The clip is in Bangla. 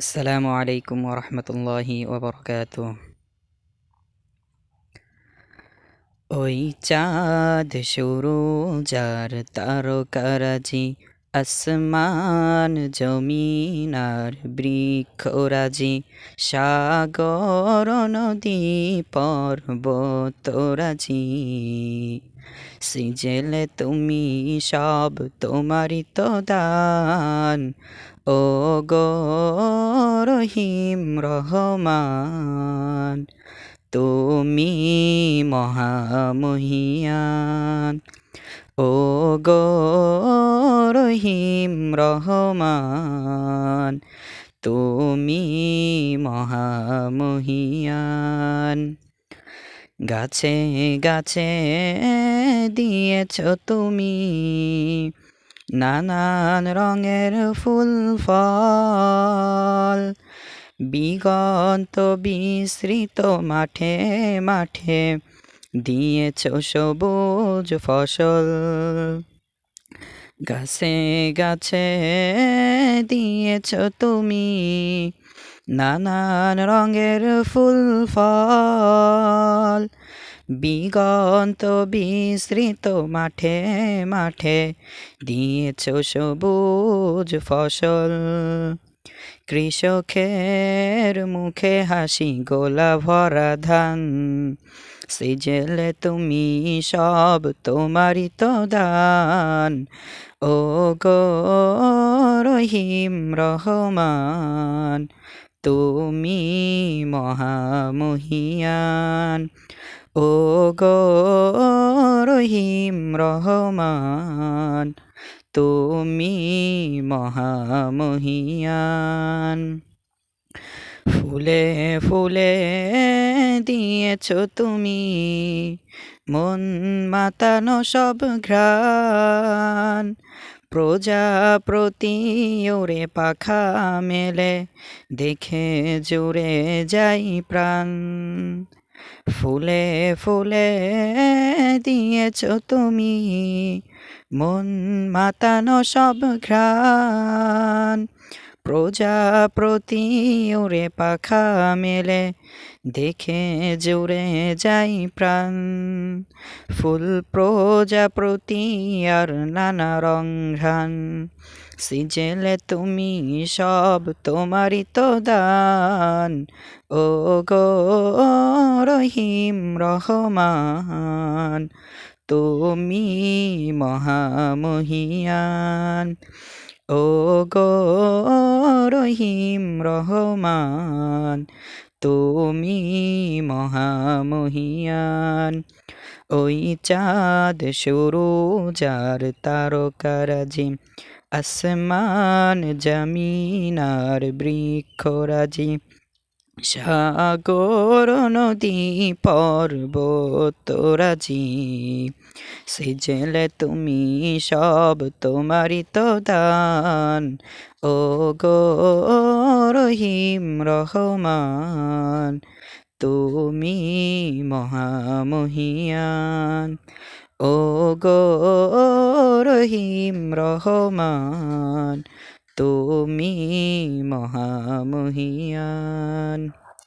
আসসালামু আলাইকুম ওরহমতুল্লাহি ওবরকাত ওই চাঁদ শুরু, যার তারকারাজি আসমান, জমিনার বৃক্ষরাজি, সাগর, নদী, পর্বতরাজি। সিজেলে তুমি সব তোমারই তো দান ও গো রহিম রহমান, তুমি মহামহিয়ান। ও গো রহিম রহমান, তুমি মহামহিয়ান। গাছে গাছে দিয়েছ তুমি নানান রঙের ফুল, ফল। বিগত বিস্তৃত মাঠে মাঠে দিয়েছ সবুজ ফসল। গাছে গাছে দিয়েছ তুমি নানান রঙের ফুল, ফল। বিগন্ত বিস্তৃত মাঠে মাঠে দিয়েছ সবুজ ফসল। কৃষকের মুখে হাসি গোলা ভরা ধান। সিজেলে তুমি সব, তোমারই তো দান। ও গো রহিম রহমান, তুমি মহামহিয়ান। ও গো রহিম রহমান তুমি মহামহিয়ান। ফুলে ফুলে দিয়েছ তুমি মন মাতানো সব ঘ্রাণ। প্রজাপ্রতি ওরে পাখা মেলে, দেখে জুড়ে যাই প্রাণ। ফুলে ফুলে দিয়েছ তুমি মন মাতানো সব ঘ্রাণ। প্রজাপ্রতি ওরে পাখা মেলে, দেখে জুড়ে যাই প্রাণ। ফুল প্রজাপ্রতি আর নানা রং ঘ্রাণ। সিজেলে তুমি সব তোমারই তো দান। ও গো রহিম রহমান তুমি মহামহিয়ান। ও গো রহিম রহমান, তুমি মহামহিয়ান। ওই চাঁদ শুরু, যার তারকারাজি আসমান জমিনার বৃক্ষরাজি সাগর নদী পর্বতরাজি, সিজেলে তুমি সব তোমারই তো দান। ও গো রহিম রহমান, তুমি মহামহিয়ান। ও গো রহিম রহমান তুমি মহামহিয়ান।